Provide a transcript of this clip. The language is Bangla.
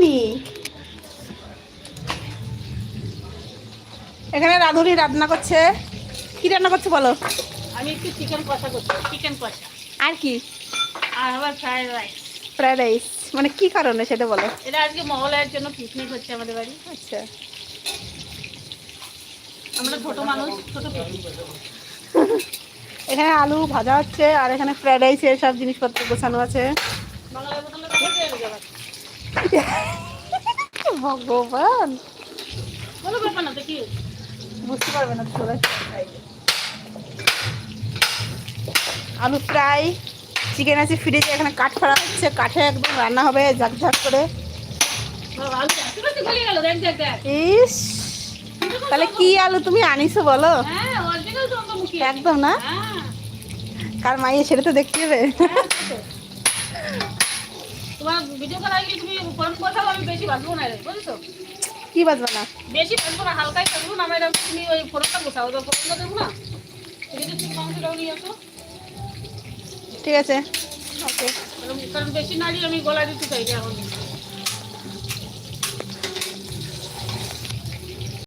পিকনিক এখানে রাঁধুনি রান্না করছে। কি রান্না করছে বলো? আমি একটু চিকেন কষা করছি চিকেন কষা। আর কি? আর আবার ফ্রাইড রাইস ফ্রাইড রাইস মানে কি কারণে সেটা বলো? এটা আজকে মহলার জন্য পিকনিক হচ্ছে আমাদের বাড়ি। আচ্ছা। আমরা ছোট মানুষ ছোট পিকনিক এখানে আলু ভাজা হচ্ছে আর এখানে ফ্রাইড রাইসের সব জিনিসপত্র গোছানো আছে। ভগবান। বুঝতে পারবে না আলু ফ্রাই চিকেন আছে ফ্রিজে এখানে কাঠ ফাড়া হচ্ছে। কাঠে একদম রান্না হবে করে। দেখ দেখ দেখ। ইস! তাহলে কি আলু তুমি আনিছো বলো? হ্যাঁ একদম না? হ্যাঁ। কার মাইয়ে সেটা তো দেখতে হবে। হ্যাঁ, ভিডিও কল আগে তুমি ফোন কথা আমি বেশি বাঁচবো না রে বুঝছ? কি বাজবো না? বেশি বাঁচবো না হালকাই থাকব না আমরা তুমি ওই ফোনটা বসাও তো ফোনটা দেবো না? তুমি যদি ঠিক মাংসটাও নিয়ে আসো। ঠিক আছে। ওকে কারণ- বেশি নাড়ি আমি গলা দিতে চাই এখন।